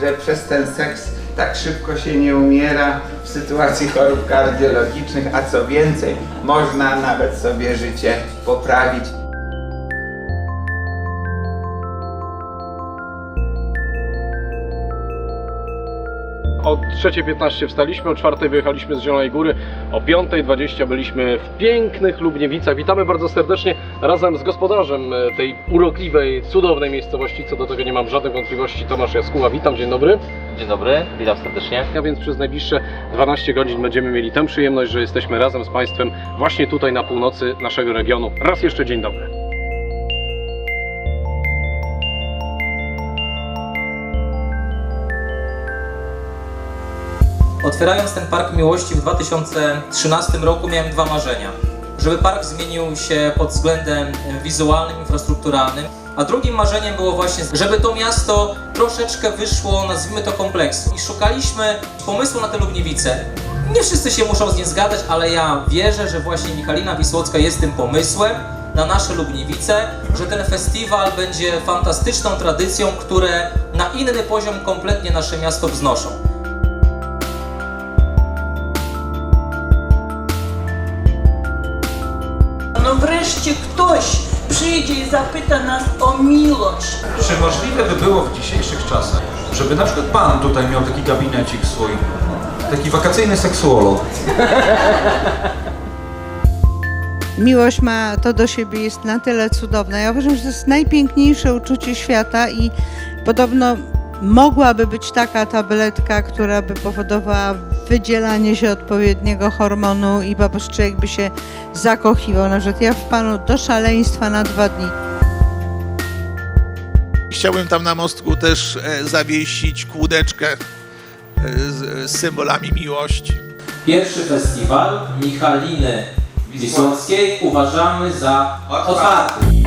że przez ten seks tak szybko się nie umiera w sytuacji chorób kardiologicznych, a co więcej, można nawet sobie życie poprawić. O 3.15 wstaliśmy, o 4.00 wyjechaliśmy z Zielonej Góry, o 5.20 byliśmy w pięknych Lubniewicach. Witamy bardzo serdecznie razem z gospodarzem e, tej urokliwej, cudownej miejscowości. Co do tego nie mam żadnych wątpliwości. Tomasz Jaskuła, witam, dzień dobry. Dzień dobry, witam serdecznie. A więc przez najbliższe 12 godzin będziemy mieli tę przyjemność, że jesteśmy razem z Państwem właśnie tutaj na północy naszego regionu. Raz jeszcze dzień dobry. Otwierając ten Park Miłości w 2013 roku miałem dwa marzenia. Żeby park zmienił się pod względem wizualnym, infrastrukturalnym, a drugim marzeniem było właśnie, żeby to miasto troszeczkę wyszło, nazwijmy to kompleksu. I szukaliśmy pomysłu na te Lubniewice. Nie wszyscy się muszą z nim zgadzać, ale ja wierzę, że właśnie Michalina Wisłocka jest tym pomysłem na nasze Lubniewice, że ten festiwal będzie fantastyczną tradycją, które na inny poziom kompletnie nasze miasto wznoszą. Ktoś przyjdzie i zapyta nas o miłość. Czy możliwe by było w dzisiejszych czasach, żeby na przykład pan tutaj miał taki gabinecik swój, taki wakacyjny seksuolog? Miłość ma to do siebie, jest na tyle cudowna. Ja uważam, że to jest najpiękniejsze uczucie świata i podobno mogłaby być taka tabletka, która by powodowała wydzielanie się odpowiedniego hormonu i po prostu człowiek by się zakochiwał. Na przykład ja w panu do szaleństwa na dwa dni. Chciałbym tam na mostku też e, zawiesić kłódeczkę e, z, z symbolami miłości. Pierwszy festiwal Michaliny Wisłockiej uważamy za otwarty.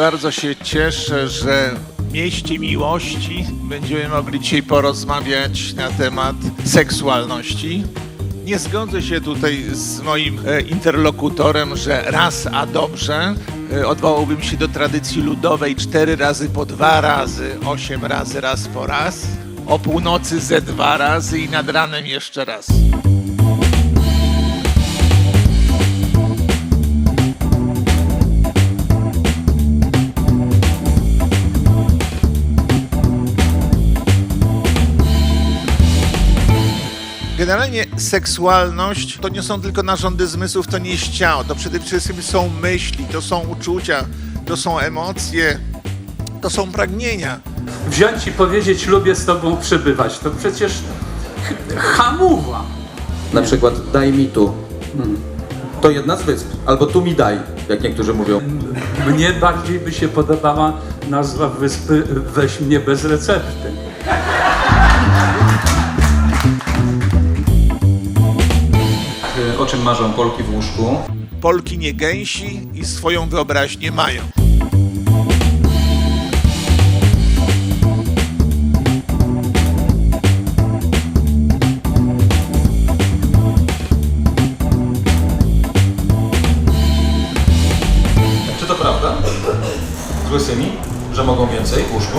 Bardzo się cieszę, że w mieście miłości będziemy mogli dzisiaj porozmawiać na temat seksualności. Nie zgodzę się tutaj z moim e, interlokutorem, że raz a dobrze. E, Odwołałbym się do tradycji ludowej cztery razy po dwa razy, osiem razy raz po raz. O północy ze dwa razy i nad ranem jeszcze raz. Generalnie seksualność to nie są tylko narządy zmysłów, to nie jest ciało, to przede wszystkim są myśli, to są uczucia, to są emocje, to są pragnienia. wziąć i powiedzieć lubię z tobą przebywać. To przecież ch- hamuwa. Na przykład daj mi tu. To jedna z wysp. Albo tu mi daj, jak niektórzy mówią. Mnie bardziej by się podobała nazwa wyspy Weź mnie bez recepty. Czym marzą Polki w łóżku? Polki nie gęsi i swoją wyobraźnię mają. Czy to prawda? Z łysymi? Że mogą więcej w łóżku?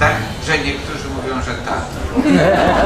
Tak, że niektórzy mówią, że tak.